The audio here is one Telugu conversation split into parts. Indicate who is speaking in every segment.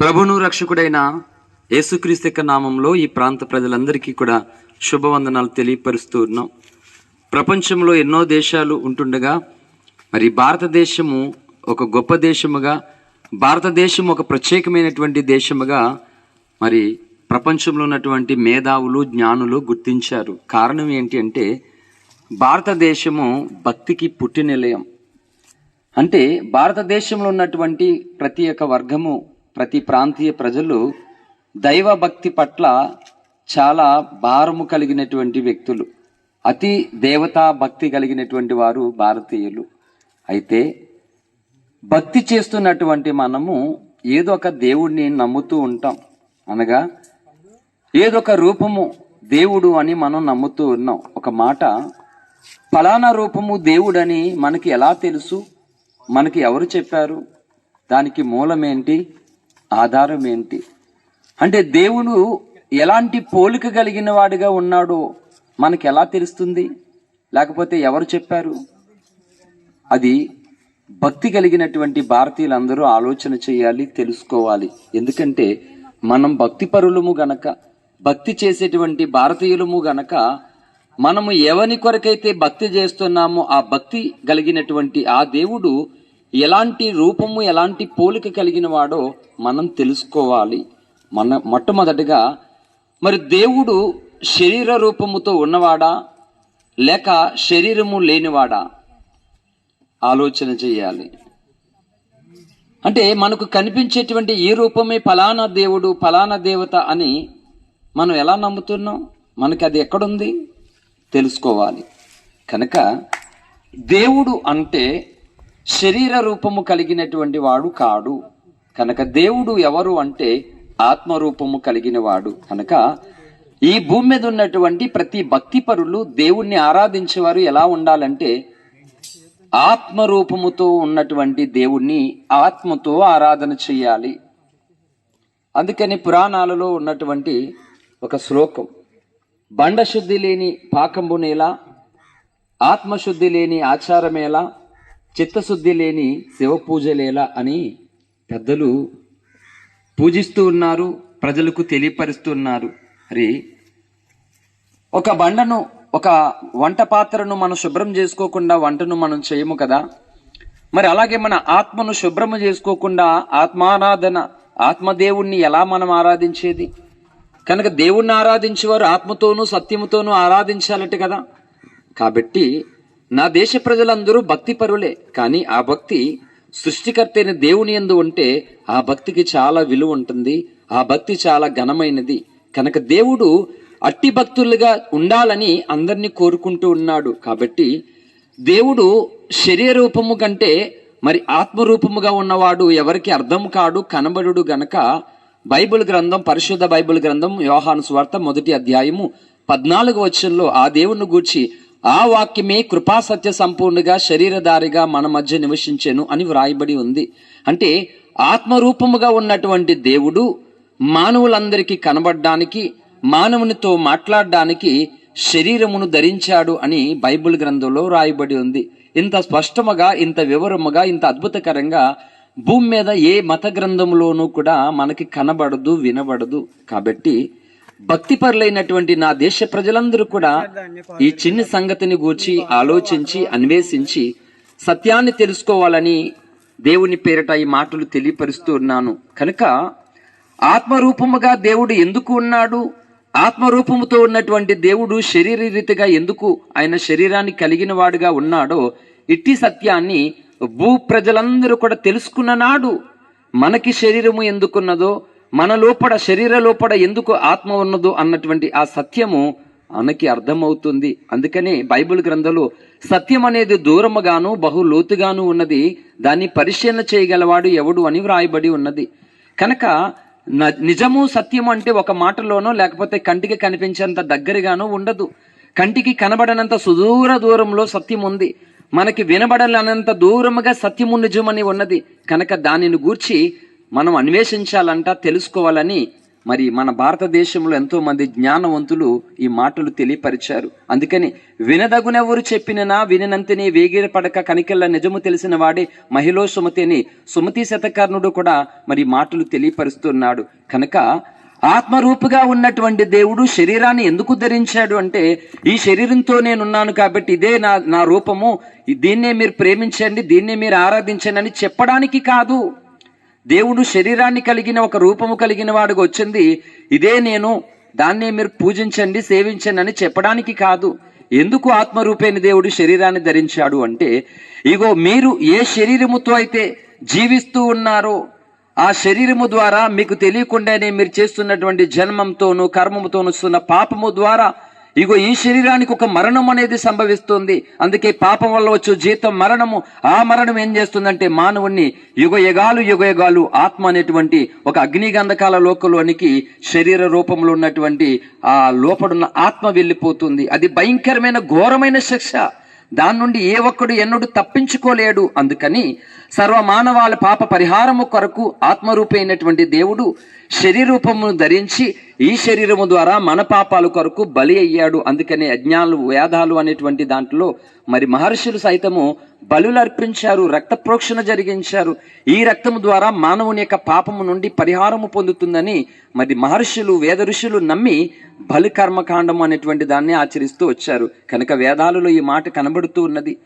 Speaker 1: ప్రభును రక్షకుడైన యేసుక్రీస్తు యొక్క నామంలో ఈ ప్రాంత ప్రజలందరికీ కూడా శుభవందనాలు తెలియపరుస్తూ ఉన్నాం. ప్రపంచంలో ఎన్నో దేశాలు ఉంటుండగా మరి భారతదేశము ఒక గొప్ప దేశముగా భారతదేశం ఒక ప్రత్యేకమైనటువంటి దేశముగా మరి ప్రపంచంలో ఉన్నటువంటి మేధావులు జ్ఞానులు గుర్తించారు. కారణం ఏంటి అంటే భారతదేశము భక్తికి పుట్టినిలయం అంటే భారతదేశంలో ఉన్నటువంటి ప్రతి ఒక్క వర్గము ప్రతి ప్రాంతీయ ప్రజలు దైవ భక్తి పట్ల చాలా భారము కలిగినటువంటి వ్యక్తులు. అతి దేవతా భక్తి కలిగినటువంటి వారు భారతీయులు. అయితే భక్తి చేస్తున్నటువంటి మనము ఏదో ఒక దేవుడిని నమ్ముతూ ఉంటాం. అనగా ఏదో ఒక రూపము దేవుడు అని మనం నమ్ముతూ ఉన్నాం. ఒక మాట ఫలానా రూపము దేవుడని మనకి ఎలా తెలుసు? మనకి ఎవరు చెప్పారు? దానికి మూలం ఏంటి ఆధారం ఏంటి? అంటే దేవుడు ఎలాంటి పోలిక కలిగిన వాడిగా ఉన్నాడో మనకి ఎలా తెలుస్తుంది? లేకపోతే ఎవరు చెప్పారు? అది భక్తి కలిగినటువంటి భారతీయులందరూ ఆలోచన చేయాలి తెలుసుకోవాలి. ఎందుకంటే మనం భక్తి పరులము గనక భక్తి చేసేటువంటి భారతీయులము గనక మనము ఎవని కొరకైతే భక్తి చేస్తున్నామో ఆ భక్తి కలిగినటువంటి ఆ దేవుడు ఎలాంటి రూపము ఎలాంటి పోలిక కలిగిన వాడో మనం తెలుసుకోవాలి. మన మొట్టమొదటిగా మరి దేవుడు శరీర రూపముతో ఉన్నవాడా లేక శరీరము లేనివాడా? ఆలోచన చేయాలి. అంటే మనకు కనిపించేటువంటి ఈ రూపమే ఫలానా దేవుడు ఫలానా దేవత అని మనం ఎలా నమ్ముతున్నాం? మనకి అది ఎక్కడుంది? తెలుసుకోవాలి. కనుక దేవుడు అంటే శరీర రూపము కలిగినటువంటి వాడు కాడు. కనుక దేవుడు ఎవరు అంటే ఆత్మ రూపము కలిగిన వాడు. కనుక ఈ భూమి మీద ఉన్నటువంటి ప్రతి భక్తి పరులు దేవుణ్ణి ఆరాధించేవారు ఎలా ఉండాలంటే ఆత్మ రూపముతో ఉన్నటువంటి దేవుణ్ణి ఆత్మతో ఆరాధన చేయాలి. అందుకని పురాణాలలో ఉన్నటువంటి ఒక శ్లోకం బండశుద్ధి లేని పాకంబునేలా ఆత్మశుద్ధి లేని ఆచారమేలా చిత్తశుద్ధి లేని శివపూజలేలా అని పెద్దలు పూజిస్తూ ఉన్నారు ప్రజలకు తెలియపరుస్తున్నారు మరి ఒక బండను ఒక వంట పాత్రను మనం శుభ్రం చేసుకోకుండా వంటను మనం చేయము కదా? మరి అలాగే మన ఆత్మను శుభ్రము చేసుకోకుండా ఆత్మారాధన ఆత్మదేవుణ్ణి ఎలా మనం ఆరాధించేది? కనుక దేవుణ్ణి ఆరాధించేవారు ఆత్మతోనూ సత్యముతోనూ ఆరాధించాలట కదా? కాబట్టి నా దేశ ప్రజలందరూ భక్తి పరులే కానీ ఆ భక్తి సృష్టికర్త అయిన దేవుని ఎందు ఉంటే ఆ భక్తికి చాలా విలువ ఉంటుంది ఆ భక్తి చాలా ఘనమైనది. కనుక దేవుడు అట్టి భక్తులుగా ఉండాలని అందరినీ కోరుకుంటూ ఉన్నాడు. కాబట్టి దేవుడు శరీర రూపము కంటే మరి ఆత్మరూపముగా ఉన్నవాడు ఎవరికి అర్థం కాడు కనబడుడు గనక బైబిల్ గ్రంథం పరిశుద్ధ బైబిల్ గ్రంథం యోహాను స్వార్థ మొదటి అధ్యాయము పద్నాలుగు వచ్చంలో ఆ దేవుని గూర్చి ఆ వాక్యమే కృపా సత్య సంపూర్ణగా శరీరధారిగా మన మధ్య నివసించెను అని వ్రాయబడి ఉంది. అంటే ఆత్మరూపముగా ఉన్నటువంటి దేవుడు మానవులందరికీ కనబడడానికి మానవునితో మాట్లాడడానికి శరీరమును ధరించాడు అని బైబిల్ గ్రంథంలో రాయబడి ఉంది. ఇంత స్పష్టముగా ఇంత వివరముగా ఇంత అద్భుతకరంగా భూమి మీద ఏ మత గ్రంథంలోనూ కూడా మనకి కనబడదు వినబడదు. కాబట్టి భక్తిపరులైనటువంటి నా దేశ ప్రజలందరూ కూడా ఈ చిన్న సంగతిని గూర్చి ఆలోచించి అన్వేషించి సత్యాన్ని తెలుసుకోవాలని దేవుని పేరిట ఈ మాటలు తెలియపరుస్తూ ఉన్నాను. కనుక ఆత్మరూపముగా దేవుడు ఎందుకు ఉన్నాడు? ఆత్మరూపముతో ఉన్నటువంటి దేవుడు శరీర రీతిగా ఎందుకు ఆయన శరీరాన్ని కలిగిన వాడుగా ఉన్నాడో ఇట్టి సత్యాన్ని భూ ప్రజలందరూ కూడా తెలుసుకున్న నాడు మనకి శరీరము ఎందుకున్నదో మన లోపల శరీర లోపల ఎందుకు ఆత్మ ఉన్నదో అన్నటువంటి ఆ సత్యము మనకి అర్థమవుతుంది. అందుకనే బైబిల్ గ్రంథంలో సత్యం అనేది దూరముగాను బహు లోతుగాను ఉన్నది. దాన్ని పరిశీలన చేయగలవాడు ఎవడు అని వ్రాయబడి ఉన్నది. కనుక న- నిజము సత్యం అంటే ఒక మాటలోనో లేకపోతే కంటికి కనిపించేంత దగ్గరగానో ఉండదు. కంటికి కనబడనంత సుదూర దూరంలో సత్యం ఉంది. మనకి వినబడలేనంత దూరముగా సత్యము నిజమని ఉన్నది. కనుక దానిని గూర్చి మనం అన్వేషించాలంట తెలుసుకోవాలని మరి మన భారతదేశంలో ఎంతోమంది జ్ఞానవంతులు ఈ మాటలు తెలియపరిచారు. అందుకని వినదగునెవరు చెప్పిననా వినినంతనే వేగిరపడక కనికెళ్ళ నిజము తెలిసిన వాడే మహిళ సుమతి అని సుమతి శతకర్ణుడు కూడా మరి మాటలు తెలియపరుస్తున్నాడు. కనుక ఆత్మరూపుగా ఉన్నటువంటి దేవుడు శరీరాన్ని ఎందుకు ధరించాడు అంటే ఈ శరీరంతో నేనున్నాను కాబట్టి ఇదే నా నా రూపము. దీన్నే మీరు ప్రేమించండి దీన్నే మీరు ఆరాధించండి అని చెప్పడానికి కాదు. దేవుడు శరీరాన్ని కలిగిన ఒక రూపము కలిగిన వాడుగా వచ్చింది. ఇదే నేను దాన్నే మీరు పూజించండి సేవించండి అని చెప్పడానికి కాదు. ఎందుకు ఆత్మరూపేణి దేవుడు శరీరాన్ని ధరించాడు అంటే ఇగో మీరు ఏ శరీరముతో అయితే జీవిస్తూ ఉన్నారో ఆ శరీరము ద్వారా మీకు తెలియకుండానే మీరు చేస్తున్నటువంటి జన్మంతోను కర్మముతోను వస్తున్న పాపము ద్వారా ఇగో ఈ శరీరానికి ఒక మరణం అనేది సంభవిస్తుంది. అందుకే పాపం వల్ల వచ్చే జీతం మరణము. ఆ మరణం ఏం చేస్తుందంటే మానవుణ్ణి యుగ యుగాలు యుగ యుగాలు ఆత్మ అనేటువంటి ఒక అగ్నిగంధకాల లోకంలోనికి శరీర రూపంలో ఉన్నటువంటి ఆ లోపడున్న ఆత్మ వెళ్ళిపోతుంది. అది భయంకరమైన ఘోరమైన శిక్ష. దాని నుండి ఏ ఒక్కడు ఎన్నడు తప్పించుకోలేడు. అందుకని సర్వ మానవాళి పాప పరిహారము కొరకు ఆత్మరూపైనటువంటి దేవుడు శరీరూపమును ధరించి ఈ శరీరము ద్వారా మన పాపాల కొరకు బలి అయ్యాడు. అందుకనే యజ్ఞాలు వేదాలు అనేటువంటి దాంట్లో మరి మహర్షులు సైతము బలులు అర్పించారు రక్త ప్రోక్షణ జరిగించారు. ఈ రక్తము ద్వారా మానవుని యొక్క పాపము నుండి పరిహారము పొందుతుందని మరి మహర్షులు వేద ఋషులు నమ్మి బలి కర్మకాండం అనేటువంటి దాన్ని ఆచరిస్తూ వచ్చారు. కనుక వేదాలలో ఈ మాట కనబడుతూ ఉన్నది.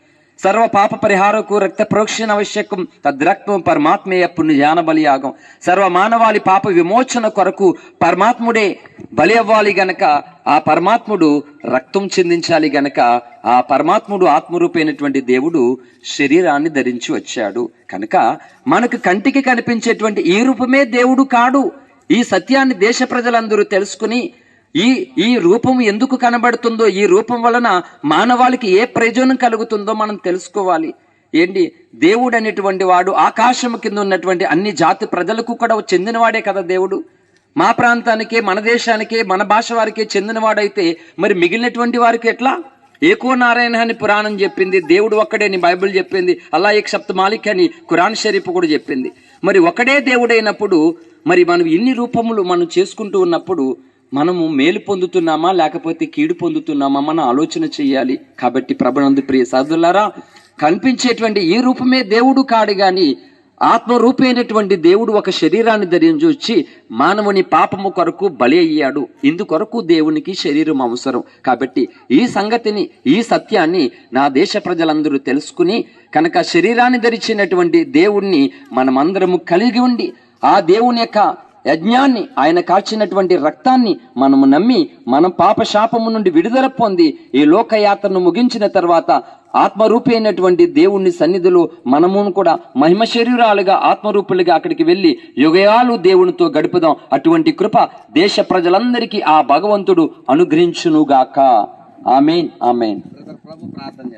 Speaker 1: సర్వ పాప పరిహారకు రక్త ప్రోక్షణ ఆవశ్యకం. తద్రక్తం పరమాత్మేయ పుణ్యజాన బలియాగం. సర్వ మానవాళి పాప విమోచన కొరకు పరమాత్ముడే బలి అవ్వాలి గనక ఆ పరమాత్ముడు రక్తం చెందించాలి గనక ఆ పరమాత్ముడు ఆత్మరూపైనటువంటి దేవుడు శరీరాన్ని ధరించి వచ్చాడు. కనుక మనకు కంటికి కనిపించేటువంటి ఈ రూపమే దేవుడు కాడు. ఈ సత్యాన్ని దేశ ప్రజలందరూ తెలుసుకుని ఈ ఈ రూపం ఎందుకు కనబడుతుందో ఈ రూపం వలన మానవాళికి ఏ ప్రయోజనం కలుగుతుందో మనం తెలుసుకోవాలి. ఏంటి? దేవుడు అనేటువంటి వాడు ఆకాశం కింద ఉన్నటువంటి అన్ని జాతి ప్రజలకు కూడా చెందినవాడే కదా దేవుడు. మా ప్రాంతానికే మన దేశానికే మన భాష వారికే చెందినవాడైతే మరి మిగిలినటువంటి వారికి ఎట్లా? ఏకో నారాయణ అని పురాణం చెప్పింది దేవుడు ఒక్కడే అని బైబిల్ చెప్పింది అల్లా ఏక్ సప్త మాలిక్ అని కురాన్ షరీఫ్ కూడా చెప్పింది. మరి ఒకడే దేవుడైనప్పుడు మరి మనం ఇన్ని రూపములు మనం చేసుకుంటూ ఉన్నప్పుడు మనము మేలు పొందుతున్నామా లేకపోతే కీడు పొందుతున్నామా మన ఆలోచన చేయాలి. కాబట్టి ప్రభునందు ప్రియ సాధులారా కనిపించేటువంటి ఈ రూపమే దేవుడు కాడు గాని ఆత్మరూపైనటువంటి దేవుడు ఒక శరీరాన్ని ధరించి వచ్చి మానవుని పాపము కొరకు బలి అయ్యాడు. ఇందుకొరకు దేవునికి శరీరం అవసరం. కాబట్టి ఈ సంగతిని ఈ సత్యాన్ని నా దేశ ప్రజలందరూ తెలుసుకుని కనుక శరీరాన్ని ధరించినటువంటి దేవుణ్ణి మనమందరము కలిగి ఉండి ఆ దేవుని యొక్క యజ్ఞాన్ని ఆయన కాల్చినటువంటి రక్తాన్ని మనము నమ్మి మనం పాప శాపము నుండి విడుదల పొంది ఈ లోకయాత్రను ముగించిన తర్వాత ఆత్మరూపి అయినటువంటి దేవుణ్ణి సన్నిధిలో మనమును కూడా మహిమ శరీరాలుగా ఆత్మరూపులుగా అక్కడికి వెళ్ళి యుగయాలు దేవునితో గడుపుదాం. అటువంటి కృప దేశ ప్రజలందరికీ ఆ భగవంతుడు అనుగ్రహించునుగాక. Amen amen. ప్రార్థన